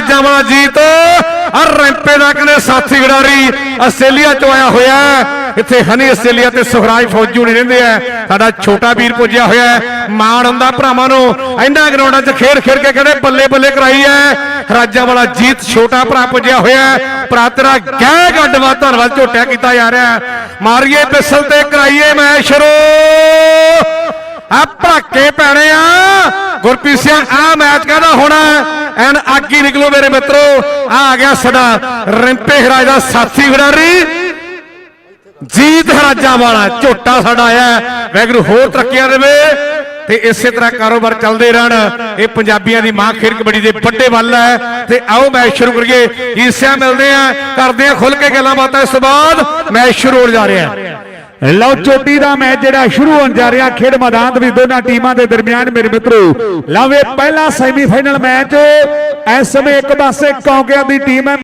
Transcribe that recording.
ਰਾਜਾਂ ਵਾਲਾ ਜੀਤ। ਔਰ ਰੈਂਪੇ ਦਾ ਕਹਿੰਦੇ ਸਾਥੀ ਖਿਡਾਰੀ? ਆਸਟ੍ਰੇਲੀਆ ਤੋਂ ਆਇਆ ਹੋਇਆ ਇੱਥੇ ਹਨੀ ਆਸਟ੍ਰੇਲੀਆ ਤੇ ਸੁਖਰਾਜ ਫੌਜੂ ਨਹੀਂ ਰਹਿੰਦੇ ਆ ਸਾਡਾ ਛੋਟਾ ਵੀਰ ਪੁੱਜਿਆ ਹੋਇਆ ਮਾਣ ਹੁੰਦਾ ਭਰਾਵਾਂ ਨੂੰ। ਇਹਨਾਂ ਗਰਾਊਂਡਾਂ 'ਚ ਖੇਡ ਖੇਡ ਕੇ ਕਹਿੰਦੇ ਬੱਲੇ ਬੱਲੇ ਕਰਾਈ ਹੈ? ਰਾਜਾਂ ਵਾਲਾ ਜੀਤ ਛੋਟਾ ਭਰਾ ਪੁੱਜਿਆ ਹੋਇਆ ਭਰਾ ਤੇਰਾ ਗਹਿ ਗੱਡਵਾ ਧੰਨਵਾਦ ਝੋਟਿਆ ਕੀਤਾ ਜਾ ਰਿਹਾ ਮਾਰੀਏ ਪਿਸਲ ਤੇ ਕਰਾਈਏ ਮੈਚ ਸ਼ੁਰੂ ਆ ਭੜਕੇ ਪੈਣੇ ਆ। ਗੁਰਪ੍ਰੀਤ ਸਿੰਘ ਆ ਮੈਚ ਕਹਿੰਦਾ ਹੋਣਾ ਐਨ ਅੱਗ ਹੀ ਨਿਕਲੋ ਮੇਰੇ ਮਿੱਤਰੋ। ਆ ਆ ਗਿਆ ਸਾਡਾ ਰਿੰਪੇ ਹਰਾਜ ਦਾ ਸਾਥੀ ਖਿਡਾਰੀ। ਜੀਤ ਹਰਾਜਾਂ ਵਾਲਾ ਝੋਟਾ ਸਾਡਾ ਆਇਆ ਵੈਗਰੂ ਹੋਰ ਤਰੱਕੀਆਂ ਦੇਵੇ ਤੇ ਇਸੇ ਤਰ੍ਹਾਂ ਕਾਰੋਬਾਰ ਚੱਲਦੇ ਰਹਿਣ। ਇਹ ਪੰਜਾਬੀਆਂ ਦੀ ਮਾਂ ਖੇਡ ਕਬੱਡੀ ਦੇ ਵੱਡੇ ਵੱਲ ਹੈ। ਤੇ ਆਓ ਮੈਚ ਸ਼ੁਰੂ ਕਰੀਏ। ਈਸਿਆ ਮਿਲਦੇ ਆ। ਕਰਦੇ ਆ ਖੁੱਲ ਕੇ ਗੱਲਾਂ ਬਾਤਾਂ। ਇਸ ਤੋਂ ਬਾਅਦ ਮੈਚ ਸ਼ੁਰੂ ਹੋ ਜਾ ਰਿਹਾ ਹੈ। ਲਓ ਚੋਟੀ ਦਾ ਮੈਚ ਜਿਹੜਾ ਸ਼ੁਰੂ ਹੋਣ ਜਾ ਰਿਹਾ, ਖੇਡ ਮੈਦਾਨ ਦੇ ਵਿੱਚ ਦੋਨਾਂ ਟੀਮਾਂ ਦੇ ਦਰਮਿਆਨ ਮੇਰੇ ਮਿੱਤਰੋ। ਲਓ ਇਹ ਪਹਿਲਾ ਸੈਮੀਫਾਈਨਲ ਮੈਚ। ਇਸ ਸਮੇਂ ਇੱਕ ਪਾਸੇ ਕੌਂਕਿਆਂ ਦੀ ਟੀਮ ਹੈ।